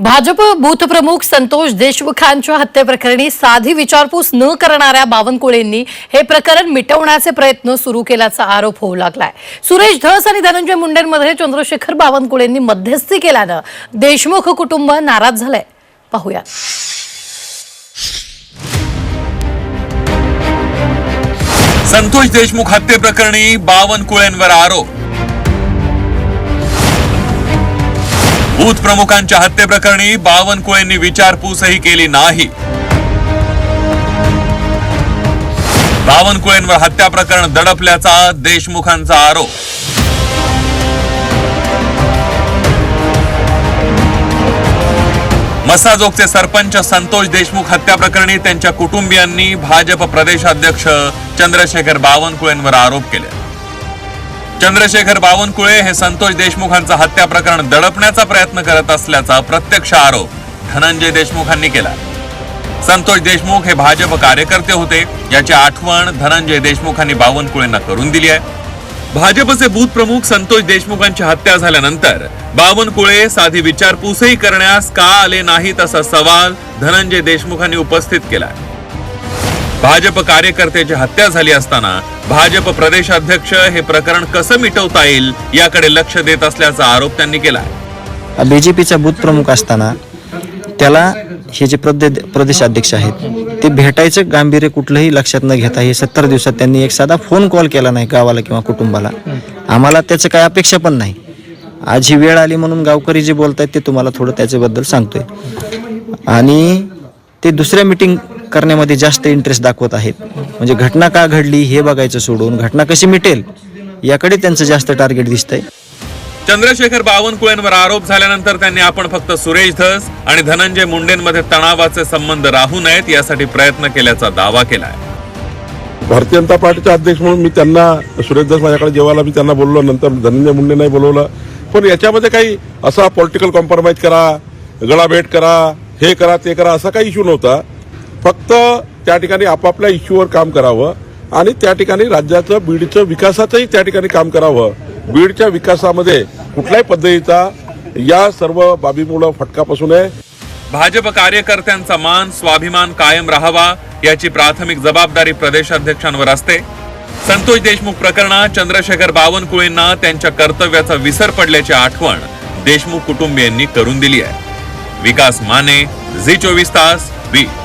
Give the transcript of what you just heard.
Bhajap booth प्रमुख संतोष देशमुखांच्या हत्येप्रकरणी साधी विचारपूस न करणाऱ्या बावनकुळेंनी हे प्रकरण मिटवण्याचे प्रयत्न सुरू केल्याचा आरोप होऊ लागलाय. सुरेश धस आणि धनंजय मुंडेंमध्ये चंद्रशेखर बावनकुळेंनी मध्यस्थी केल्यानं देशमुख कुटुंब नाराज झालंय. पाहूया. संतोष देशमुख हत्येप्रकरणी बावनकुळेंवर आरोप. बूथ प्रमुखांच्या हत्येप्रकरणी बावनकुळेंनी विचारपूसही केली नाही. बावनकुळेंवर हत्या प्रकरण दडपल्याचा देशमुखांचा आरोप. मसाजोगचे सरपंच संतोष देशमुख हत्या प्रकरणी त्यांच्या कुटुंबियांनी भाजप प्रदेशाध्यक्ष चंद्रशेखर बावनकुळेंवर आरोप केले. चंद्रशेखर बावनकुळे हे संतोष देशमुखांचं हत्या प्रकरण दडपण्याचा प्रयत्न करत असल्याचा प्रत्यक्ष आरोप धनंजय देशमुखांनी केला. संतोष देशमुख हे भाजप कार्यकर्ते होते याची आठवण धनंजय देशमुखांनी बावनकुळेंना करून दिली आहे. भाजपचे बूथ प्रमुख संतोष देशमुखांची हत्या झाल्यानंतर बावनकुळे साधी विचारपूसही करण्यास का आले नाहीत असा सवाल धनंजय देशमुखांनी उपस्थित केला भाजप कार्यकर्त्याची हत्या झाली असताना भाजप प्रदेशाध्यक्ष हे प्रकरण कसं मिटवता येईल याकडे लक्ष देत असल्याचा आरोप त्यांनी केला बीजेपीचा बूथ प्रमुख असताना त्याला हे जे प्रदे प्रदेशाध्यक्ष आहेत ते भेटायचं गांभीर्य कुठलंही लक्षात न घेता हे सत्तर दिवसात त्यांनी एक साधा फोन कॉल केला नाही गावाला किंवा कुटुंबाला. आम्हाला त्याचं काय अपेक्षा पण नाही. आज ही वेळ आली म्हणून गावकरी जे आहेत ते तुम्हाला थोडं त्याच्याबद्दल सांगतोय. आणि ते दुसऱ्या मिटिंग करण्यामध्ये जास्त इंटरेस्ट दाखवत आहेत. म्हणजे घटना का घडली हे बघायचं सोडून घटना कशी मिटेल याकडे त्यांचं जास्त टार्गेट दिसतंय. चंद्रशेखर बावनकुळेंवर आरोप झाल्यानंतर त्यांनी आपण फक्त सुरेश धस आणि धनंजय मुंडेंमध्ये तणावाचे संबंध राहू नयेत यासाठी प्रयत्न केल्याचा दावा केलाय. भारतीय जनता पार्टीचे अध्यक्ष म्हणून मी त्यांना सुरेश दास माझ्याकडे जेवायला मी त्यांना बोललो नंतर धनंजय मुंडे नाही बोलवलं. पण याच्यामध्ये काही असा पॉलिटिकल कॉम्प्रोमाइज करा गळाभेट करा हे करा ते करा असा काही इश्यू नव्हता. फक्त त्या ठिकाणी आपापल्या इश्यूवर काम करावं आणि त्या ठिकाणी राज्याचं बीडचं विकासाचंही त्या ठिकाणी काम करावं. बीडच्या विकासामध्ये कुठल्याही पद्धतीचा या सर्व बाबीमुळं फटका बसू नये. भाजप कार्यकर्त्यांचा मान स्वाभिमान कायम राहावा याची प्राथमिक जबाबदारी प्रदेशाध्यक्षांवर असते. संतोष देशमुख प्रकरणात चंद्रशेखर बावनकुळेंना त्यांच्या कर्तव्याचा विसर पडल्याची आठवण देशमुख कुटुंबियांनी करून दिली आहे. विकास माने झी चोवीस तास बीड